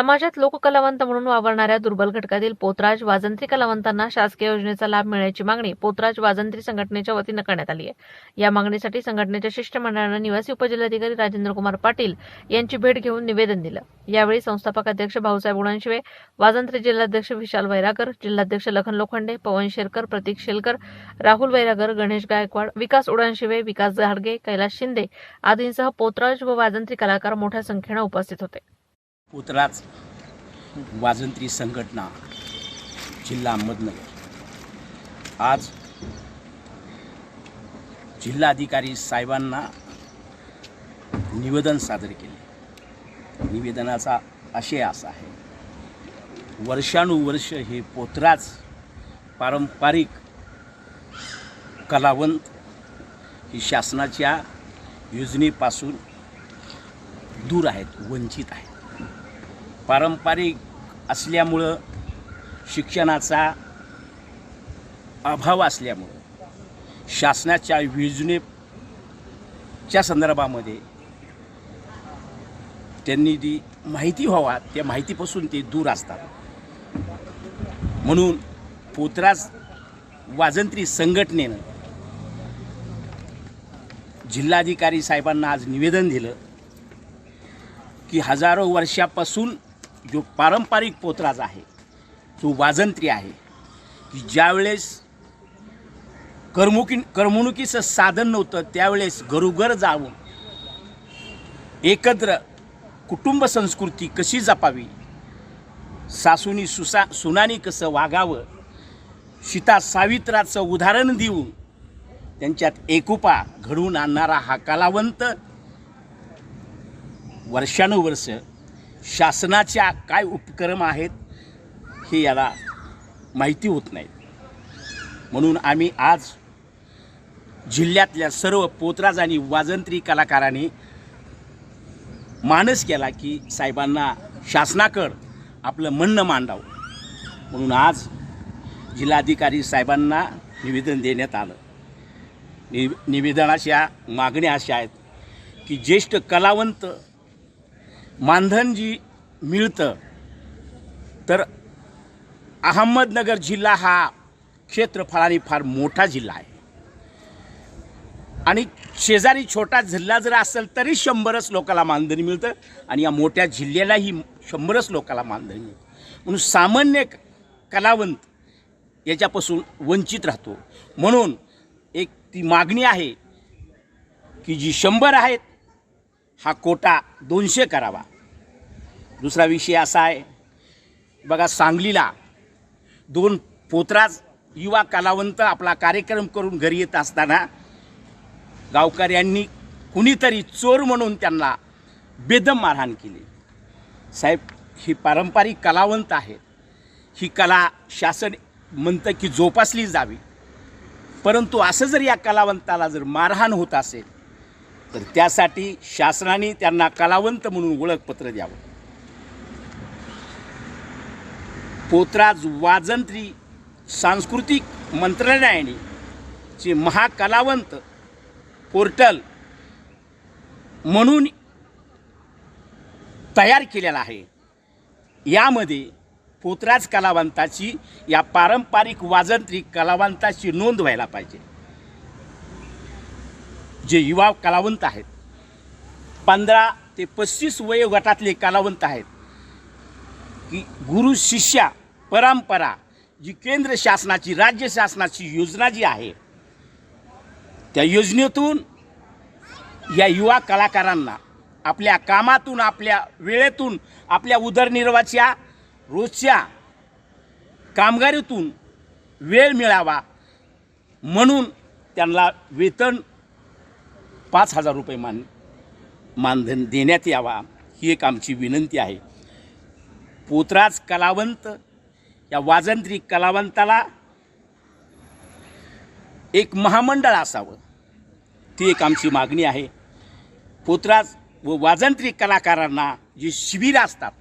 समाजात लोककलावंत म्हणून वावरणाऱ्या दुर्बल घटकातील पोतराज वाजंत्री कलावंतांना शासकीय योजनेचा लाभ मिळण्याची मागणी पोतराज वाजंत्री संघटनेच्या वतीनं करण्यात आली आहे. या मागणीसाठी संघटनेच्या शिष्टमंडळानं निवासी उपजिल्हाधिकारी राजेंद्र कुमार पाटील यांची भेट घेऊन निवेदन दिलं. यावेळी संस्थापक अध्यक्ष भाऊसाहेब गुणांशिवे वाजंत्री जिल्हाध्यक्ष विशाल वैरागर जिल्हाध्यक्ष लखन लोखंडे पवन शेरकर प्रतीक शेलकर राहुल वैरागर गणेश गायकवाड विकास उडानशिवे विकास घाडगे कैलास शिंदे आदींसह पोतराज व वाजंत्री कलाकार मोठ्या संख्येनं उपस्थित होते. पुतराज वाजंत्री संघटना जिल्हा अहमदनगर आज जिल्हाधिकारी साहेबांना निवेदन सादर केले. निवेदनाचा आशय असा आहे. वर्षानुवर्ष हे पोतराज पारंपरिक कलावंत ही शासनाच्या योजनेपासून दूर आहेत वंचित आहेत. पारंपरिक असल्यामुळं शिक्षणाचा अभाव असल्यामुळं शासनाच्या योजनेच्या संदर्भामध्ये त्यांनी जी माहिती व्हावा त्या माहितीपासून ते दूर असतात. म्हणून पोतराज वाजंत्री संघटनेनं जिल्हाधिकारी साहेबांना आज निवेदन दिलं की हजारो वर्षापासून जो पारंपरिक पोतराज आहे जो वाजंत्री आहे की ज्यावेळेस करमुकी करमणुकीचं साधन नव्हतं त्यावेळेस घरोघर जाऊन एकत्र कुटुंब संस्कृती कशी जपावी सासूनी सुसा सुनानी कसं वागावं सीता सावित्राचं उदाहरण देऊन त्यांच्यात एकोपा घडवून आणणारा हा कलावंत वर्षानुवर्ष शासनाच्या काय उपक्रम आहेत हे याला माहिती होत नाही. म्हणून आम्ही आज जिल्ह्यातल्या सर्व पोतराज आणि वाजंत्री कलाकारांनी मानस केला की साहेबांना शासनाकडं आपलं म्हणणं मांडावं. म्हणून आज जिल्हाधिकारी साहेबांना निवेदन देण्यात आलं. नि निवेदनाच्या मागण्या अशा आहेत की ज्येष्ठ कलावंत मानधन जी मिळतं. तर अहमदनगर जिल्हा हा क्षेत्रफळाने फार मोठा जिल्हा आहे. आणि शेजारी छोटा जिल्हा जर असेल तरी शंभरच लोकाला मानधन मिळतं आणि या मोठ्या जिल्ह्यालाही शंभरच लोकाला मानधन मिळतं. म्हणून सामान्य कलावंत याच्यापासून वंचित राहतो. म्हणून एक ती मागणी आहे की जी शंभर आहेत हा कोटा दोनशे करावा. दुसरा विषय असा आहे. बघा सांगलीला दोन पोतराज युवा कलावंत आपला कार्यक्रम करून घरी येत असताना गावकऱ्यांनी कुणीतरी चोर म्हणून त्यांना बेदम मारहाण केली. साहेब ही पारंपरिक कलावंत आहेत ही कला शासन म्हणतं की जोपासली जावी. परंतु असं जर या कलावंताला जर मारहाण होत असेल तर त्यासाठी शासनाने त्यांना कलावंत म्हणून ओळखपत्र द्यावं. पोतराज वाजंत्री सांस्कृतिक मंत्रालयाने जे महाकलावंत पोर्टल म्हणून तयार केलेला आहे. यामध्ये पोतराज कलावंताची या पारंपरिक वाजंत्री कलावंताची नोंद व्हायला पाहिजे. जे युवा कलावंत आहेत पंधरा ते पस्तीस वयोगटातले कलावंत आहेत की गुरु शिष्या परंपरा जी केंद्र शासनाची राज्य शासनाची योजना जी आहे त्या योजनेतून या युवा कलाकारांना आपल्या कामातून आपल्या वेळेतून आपल्या उदरनिर्वाहाच्या रोजच्या कामगारीतून वेळ मिळावा म्हणून त्यांना वेतन पाच हजार रुपये मान मानधन देण्यात यावा ही एक आमची विनंती आहे. पोतराज कलावंत या वाजंत्री कलावंताला एक महामंडळ असावं. ती एक आमची मागणी आहे. पोत्राज व वाजंत्री कलाकारांना जी शिबिरं असतात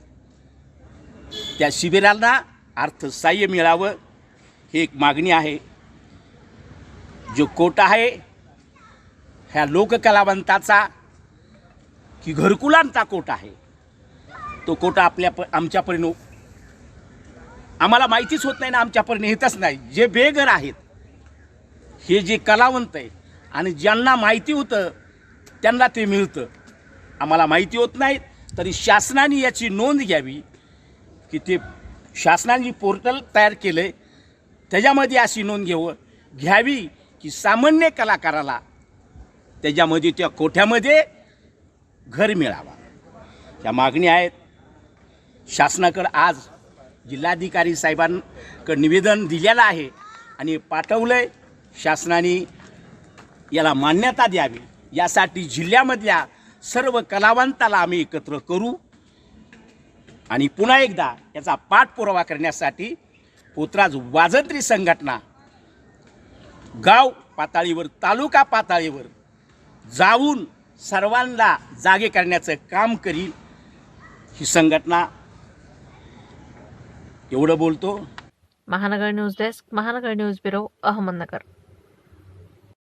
त्या शिबिरांना अर्थसहाय्य मिळावं ही एक मागणी आहे. जो कोटा आहे ह्या लोककलावंताचा की घरकुलांचा कोटा आहे तो कोटा आपल्या प आमच्यापर्यंत आम्हाला माहितीच होत नाही ना आमच्यापर्यंत येतच नाही. जे बेघर आहेत हे जे कलावंत आहे आणि ज्यांना माहिती होतं त्यांना ते मिळतं. आम्हाला माहिती होत नाही तरी शासनाने याची नोंद घ्यावी की ते शासनाने पोर्टल तयार केलं आहे त्याच्यामध्ये अशी नोंद घ्यावं घ्यावी की सामान्य कलाकाराला त्याच्यामध्ये त्या कोठ्यामध्ये घर मिळावा. त्या मागणी आहेत. शासनाकडं आज जिल्हाधिकारी साहेबांकडं निवेदन दिलेलं आहे आणि पाठवलं आहे शासनाने याला मान्यता द्यावी. यासाठी जिल्ह्यामधल्या सर्व कलावंताला आम्ही एकत्र करू. आणि पुन्हा एकदा याचा पाठपुरावा करण्यासाठी पोत्राज वाजंत्री संघटना गाव पातळीवर तालुका पातळीवर जाऊन सर्वांना जागे करण्याचं काम करील. ही संघटना एवढं बोलतो. Mahanagar news desk Mahanagar news bureau Ahmednagar.